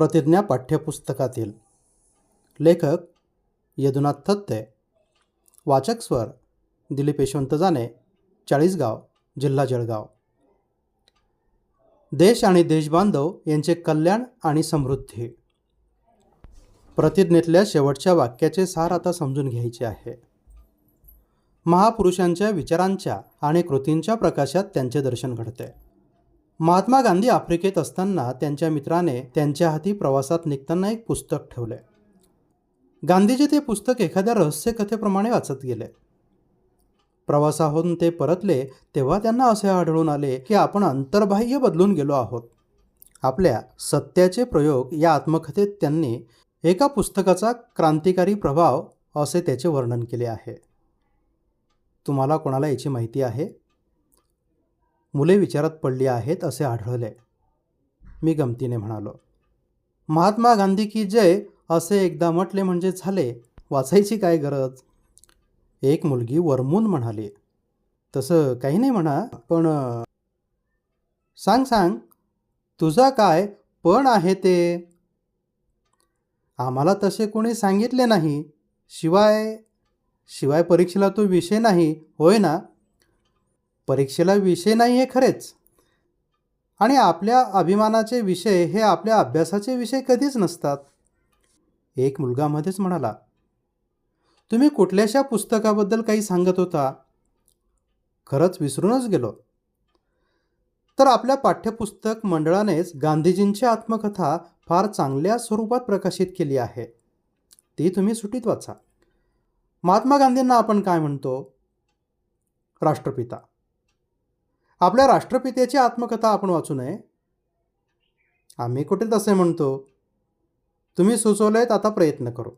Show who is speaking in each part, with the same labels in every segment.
Speaker 1: प्रतिज्ञा पाठ्यपुस्तकातील. लेखक यदुनाथ थत्ते. वाचक स्वर दिलीप यशवंत जाने चाळीसगाव जिल्हा जळगाव. देश आणि देशबांधव यांचे कल्याण आणि समृद्धी. प्रतिज्ञेतल्या शेवटच्या वाक्याचे सार आता समजून घ्यायचे आहे. महापुरुषांच्या विचारांच्या आणि कृतींच्या प्रकाशात त्यांचे दर्शन घडते. महात्मा गांधी आफ्रिकेत असताना त्यांच्या मित्राने त्यांच्या हाती प्रवासात निघताना एक पुस्तक ठेवले. गांधीजी ते पुस्तक एखाद्या रहस्यकथेप्रमाणे वाचत गेले. प्रवासाहून ते परतले तेव्हा त्यांना असे आढळून आले की आपण अंतर्बाह्य बदलून गेलो आहोत. आपल्या सत्याचे प्रयोग या आत्मकथेत त्यांनी एका पुस्तकाचा क्रांतिकारी प्रभाव असे त्याचे वर्णन केले आहे. तुम्हाला कोणाला याची माहिती आहे? मुले विचारात पडली आहेत असे आढळले. मी गमतीने म्हणालो महात्मा गांधी की जय असे एकदा म्हटले म्हणजे झाले. वाचायची काय गरज? एक मुलगी वरमून म्हणाली तसं काही नाही म्हणा पण सांग सांग तुझा काय पण आहे ते? आम्हाला तसे कोणी सांगितले नाही. शिवाय शिवाय परीक्षेला तो विषय नाही होय ना? परीक्षेला विषय नाही हे खरेच. आणि आपल्या अभिमानाचे विषय हे आपल्या अभ्यासाचे विषय कधीच नसतात. एक मुलगा मध्येच म्हणाला तुम्ही कुठल्याशा पुस्तकाबद्दल काही सांगत होता? खरंच विसरूनच गेलो. तर आपल्या पाठ्यपुस्तक मंडळानेच गांधीजींची आत्मकथा फार चांगल्या स्वरूपात प्रकाशित केली आहे. ती तुम्ही सुटीत वाचा. महात्मा गांधींना आपण काय म्हणतो? राष्ट्रपिता. आपल्या राष्ट्रपित्याची आत्मकथा आपण वाचू नये. आम्ही कुठे तसे म्हणतो. तुम्ही सुचवलेत आता प्रयत्न करू.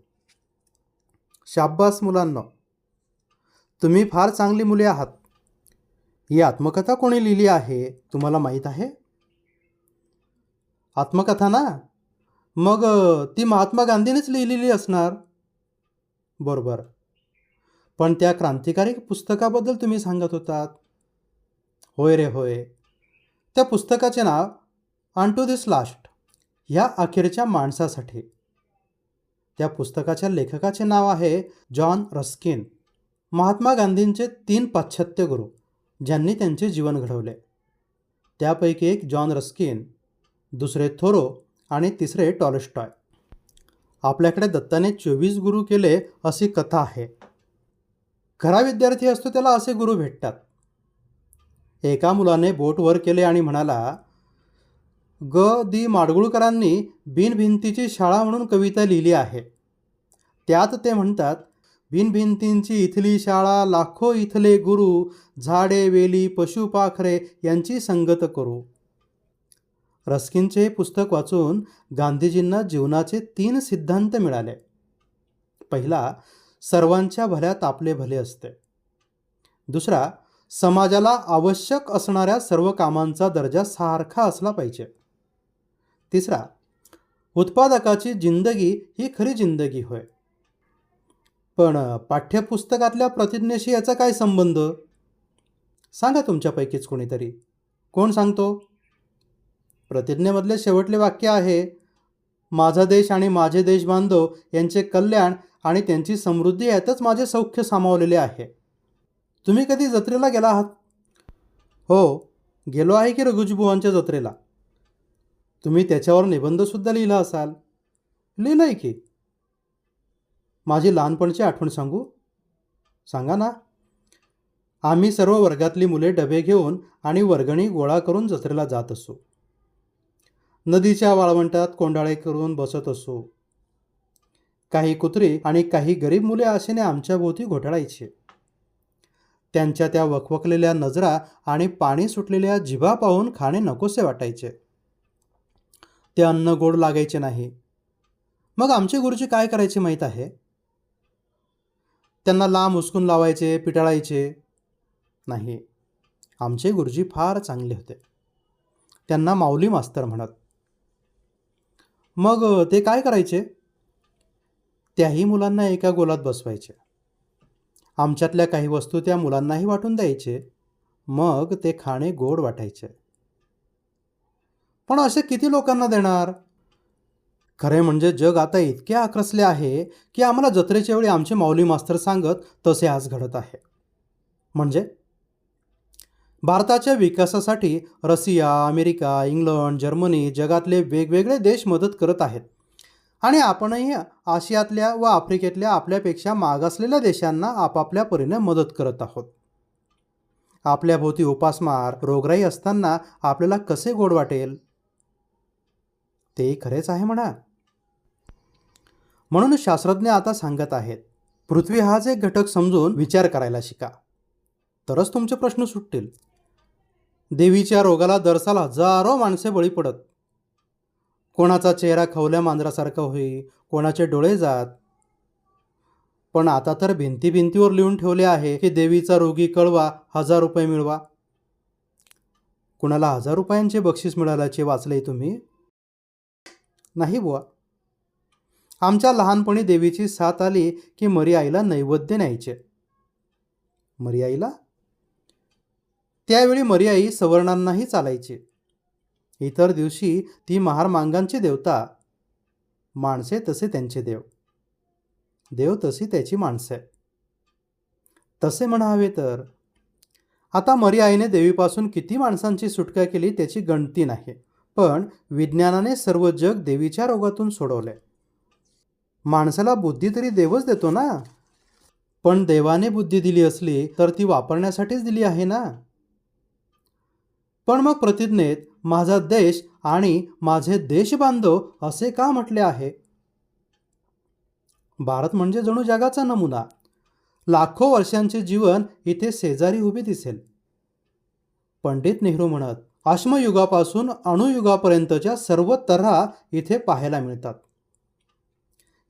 Speaker 1: शाब्बास मुलांनो तुम्ही फार चांगली मुले आहात. ही आत्मकथा कोणी लिहिली आहे तुम्हाला माहीत आहे? आत्मकथा ना? मग ती महात्मा गांधीनेच लिहिलेली असणार? बरोबर. पण त्या क्रांतिकारी पुस्तकाबद्दल तुम्ही सांगत होतात. होय रे होय. त्या पुस्तकाचे नाव ऑन टू दिस लास्ट ह्या अखेरच्या माणसासाठी. त्या पुस्तकाच्या लेखकाचे नाव आहे जॉन रस्किन महात्मा गांधींचे तीन पाश्चात्य गुरु ज्यांनी त्यांचे जीवन घडवले. त्यापैकी एक जॉन रस्किन दुसरे थोरो आणि तिसरे टॉलेस्टॉय आपल्याकडे दत्ताने चोवीस गुरु केले अशी कथा आहे. खरा विद्यार्थी असतो त्याला असे गुरु भेटतात. एका मुलाने बोट वर केले आणि म्हणाला ग. दी. माडगुळकरांनी बिनभिंतीची शाळा म्हणून कविता लिहिली आहे. त्यात ते म्हणतात बिनभिंतींची इथली शाळा लाखो इथले गुरु झाडे वेली पशुपाखरे यांची संगत करू. रस्किनचे हे पुस्तक वाचून गांधीजींना जीवनाचे तीन सिद्धांत मिळाले. पहिला सर्वांच्या भल्यात आपले भले असते. दुसरा समाजाला आवश्यक असणाऱ्या सर्व कामांचा दर्जा सारखा असला पाहिजे. तिसरा उत्पादकाची जिंदगी ही खरी जिंदगी होय. पण पाठ्यपुस्तकातल्या प्रतिज्ञेशी याचा काय संबंध? सांगा तुमच्यापैकीच कोणीतरी. कोण सांगतो? प्रतिज्ञेमधले शेवटले वाक्य आहे माझा देश आणि माझे देश बांधव यांचे कल्याण आणि त्यांची समृद्धी यातच माझे सौख्य सामावलेले आहे. तुम्ही कधी जत्रेला गेला आहात? हो गेलो आहे की रघुजीबुवांच्या जत्रेला. तुम्ही त्याच्यावर निबंधसुद्धा लिहिला असाल? लिहिलं आहे की. माझी लहानपणची आठवण सांगू? सांगा ना. आम्ही सर्व वर्गातली मुले डबे घेऊन आणि वर्गणी गोळा करून जत्रेला जात असू. नदीच्या वाळवंटात कोंडाळे करून बसत असू. काही कुत्री आणि काही गरीब मुले आशेने आमच्या भोवती घोटाळायची. त्यांच्या त्या वखवकलेल्या नजरा आणि पाणी सुटलेल्या जिभा पाहून खाणे नकोसे वाटायचे. ते अन्न गोड लागायचे नाही. मग आमचे गुरुजी काय करायचे माहीत आहे? त्यांना लांब उचकून लावायचे पिटाळायचे नाही. आमचे गुरुजी फार चांगले होते. त्यांना माऊली मास्तर म्हणत. मग ते काय करायचे? त्याही मुलांना एका गोलात बसवायचे. आमच्यातल्या काही वस्तू त्या मुलांनाही वाटून द्यायचे. मग ते खाणे गोड वाटायचे. पण असे किती लोकांना देणार? खरे म्हणजे जग आता इतके आक्रसले आहे की आम्हाला जत्रेच्या वेळी आमचे माऊली मास्तर सांगत तसे आज घडत आहे. म्हणजे? भारताच्या विकासासाठी रशिया अमेरिका इंग्लंड जर्मनी जगातले वेगवेगळे देश मदत करत आहेत. आणि आपणही आशियातल्या व आफ्रिकेतल्या आपल्यापेक्षा मागासलेल्या देशांना आपापल्या परीने मदत करत आहोत. आपल्याभोवती उपासमार रोगराई असताना आपल्याला कसे गोड वाटेल? ते खरेच आहे म्हणा. म्हणून शास्त्रज्ञ आता सांगत आहेत पृथ्वी हाच एक घटक समजून विचार करायला शिका. तरच तुमचे प्रश्न सुटतील. देवीच्या रोगाला दरसाल हजारो माणसे बळी पडत. कोणाचा चेहरा खवल्या मांजरासारखा होई कोणाचे डोळे जात. पण आता तर भिंती भिंतीवर लिहून ठेवले आहे की देवीचा रोगी कळवा हजार रुपये मिळवा. कुणाला हजार रुपयांचे बक्षीस मिळाल्याचे वाचले तुम्ही? नाही बुवा. आमच्या लहानपणी देवीची साथ आली की मरी आईला नैवेद्य न्यायचे. मरी आईला त्यावेळी मरी आई सवर्णांनाही चालायची. इतर दिवशी ती महार मांगांची देवता. माणसे तसे त्यांचे देव. देव तशी त्याची माणसे. तसे म्हणावे तर आता मर्याईने देवीपासून किती माणसांची सुटका केली त्याची गणती नाही पण विज्ञानाने सर्व जग देवीच्या रोगातून सोडवले. माणसाला बुद्धी तरी देवच देतो ना? पण देवाने बुद्धी दिली असली तर ती वापरण्यासाठीच दिली आहे ना? पण मग प्रतिज्ञेत माझा देश आणि माझे देशबांधव असे का म्हटले आहे? भारत म्हणजे जणू जगाचा नमुना. लाखो वर्षांचे जीवन इथे शेजारी उभे दिसेल. पंडित नेहरू म्हणत अश्मयुगापासून अणुयुगापर्यंतच्या सर्व तऱ्हा इथे पाहायला मिळतात.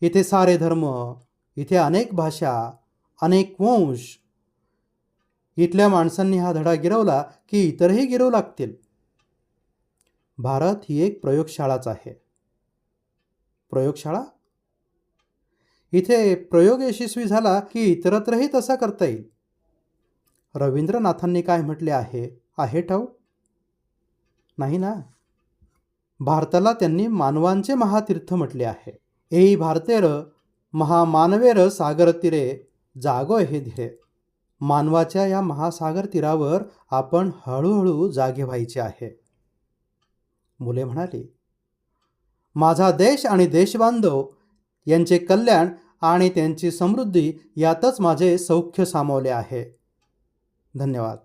Speaker 1: इथे सारे धर्म इथे अनेक भाषा अनेक वंश इथल्या माणसांनी हा धडा गिरवला की इतरही गिरवू लागतील. भारत ही एक प्रयोगशाळाच आहे. प्रयोगशाळा? इथे प्रयोग यशस्वी झाला की इतरत्रही तसा करता येईल. रवींद्रनाथांनी काय म्हटले आहे? आहे ठाऊ नाही ना? भारताला त्यांनी मानवांचे महातीर्थ म्हटले आहे. एई भारतेर महामानवेर सागर तीरे जागो हे धीरे मानवाच्या या महासागर तीरावर आपण हळूहळू जागे व्हायचे आहे. मुले म्हणाली माझा देश आणि देशबांधव यांचे कल्याण आणि त्यांची समृद्धी यातच माझे सौख्य सामावले आहे. धन्यवाद.